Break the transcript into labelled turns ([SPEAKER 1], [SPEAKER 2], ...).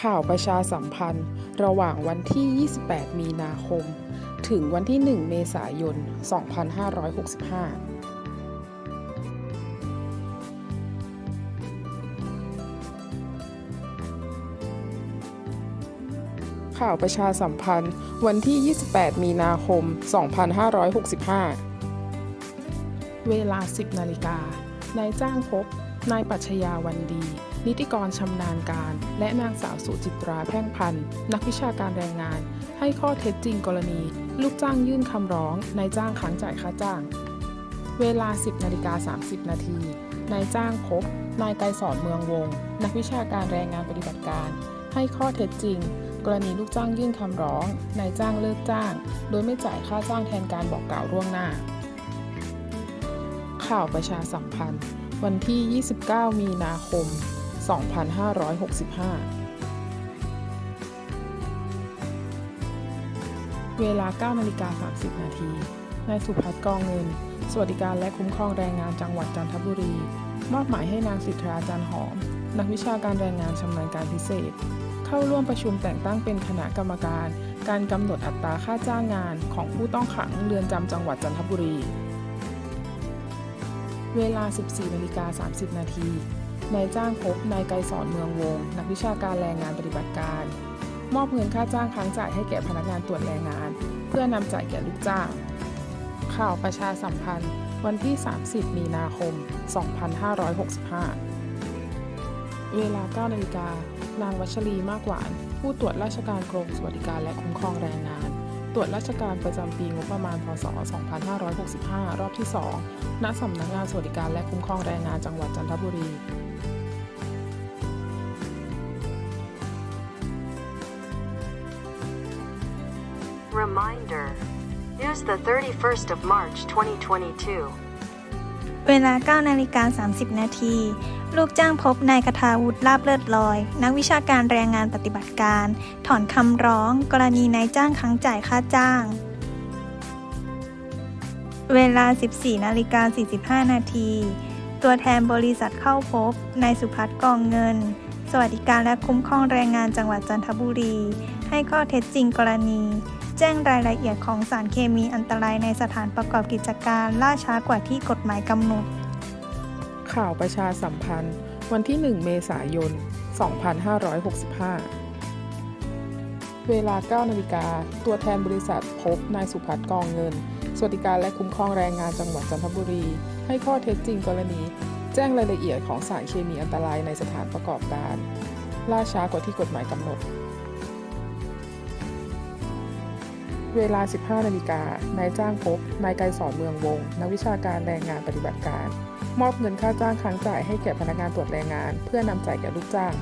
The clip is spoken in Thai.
[SPEAKER 1] ข่าวประชาสัมพันธ์ ระหว่างวันที่ 28 มีนาคม ถึงวันที่ 1 เมษายน 2565ข่าวประชาสัมพันธ์ วันที่ 28 มีนาคม 2565 เวลา 10 นาฬิกานายจ้างพบ นายปัชญาวันดี นิติกรชำนาญการ และนางสาวสุจิตราแพ่งพันธ์นักวิชาการแรงงาน ให้ข้อเท็จจริงกรณี ลูกจ้างยื่นคำร้องนายจ้างค้างจ่ายค่าจ้าง เวลา 10นาฬิกา30 นาทีนายจ้างพบนายไกรสอนเมืองวง นักวิชาการแรงงานปฏิบัติการ ให้ข้อเท็จจริง กรณีลูกจ้างยื่นคำร้องนายจ้างเลิกจ้าง โดยไม่จ่ายค่าจ้างแทนการบอกกล่าวล่วงหน้า ข่าวประชาสัมพันธ์ วันที่ 29 มีนาคม 2565 เวลา 9นาฬิกา30 นาที นายสุพัฒน์กองเงิน สวัสดิการและคุ้มครองแรงงานจังหวัดจันทบุรี มอบหมายให้นางสิทธาจันหอม นักวิชาการแรงงานชำนาญการพิเศษ เข้าร่วมประชุมแต่งตั้งเป็นคณะกรรมการ การกำหนดอัตราค่าจ้างงานของผู้ต้องขังเรือนจำจังหวัดจันทบุรี เวลา 14นาฬิกา30 นาที นายจ้างพบนายไกรสอนเมืองวง นักวิชาการแรงงานปฏิบัติการ มอบเงินค่าจ้างค้างจ่ายให้แก่พนักงานตรวจแรงงาน เพื่อนำจ่ายแก่ลูกจ้าง ข่าวประชาสัมพันธ์ วันที่ 30 มีนาคม 2565 เวลา 9 นาฬิกานางวัชรีมากหวาน ผู้ตรวจราชการกรมสวัสดิการและคุ้มครองแรงงาน ตรวจราชการประจำปีงบประมาณ พศ 2565 รอบที่ 2 ณ สำนักงานสวัสดิการและคุ้มครองแรงงานจังหวัดจันทบุรี
[SPEAKER 2] Reminder Use the 31st of March 2022.
[SPEAKER 3] เวลา 9 นาฬิกา 30 นาที ลูกจ้างพบนายคทาวุฒิลาบเลิศลอย นักวิชาการแรงงานปฏิบัติการ ถอนคำร้อง กรณีนายจ้างค้างจ่ายค่าจ้าง เวลา 14 นาฬิกา 45 นาทีตัวแทนบริษัทเข้าพบนายสุพัฒน์กองเงิน สวัสดิการและคุ้มครองแรงงานจังหวัดจันทบุรี ให้ข้อเท็จจริงกรณี แจ้งรายละเอียดของสารเคมีอันตรายในสถานประกอบกิจการล่าช้ากว่าที่กฎหมายกำหนด
[SPEAKER 1] ข่าวประชาสัมพันธ์ วันที่ 1 เมษายน 2565 เวลา 9 นาฬิกา ตัวแทนบริษัทพบนายสุพัฒน์กองเงิน สวัสดิการและคุ้มครองแรงงานจังหวัดจันทบุรี ให้ข้อเท็จจริงกรณี แจ้งรายละเอียดของสารเคมีอันตรายในสถานประกอบการ ล่าช้ากว่าที่กฎหมายกำหนด เวลา 15 นาฬิกา นายจ้างพบ นายไกรสอนเมืองวง นักวิชาการแรงงานปฏิบัติการ มอบเงินค่าจ้างค้างจ่ายให้แก่พนักงานตรวจแรงงาน เพื่อนำจ่ายแก่ลูกจ้าง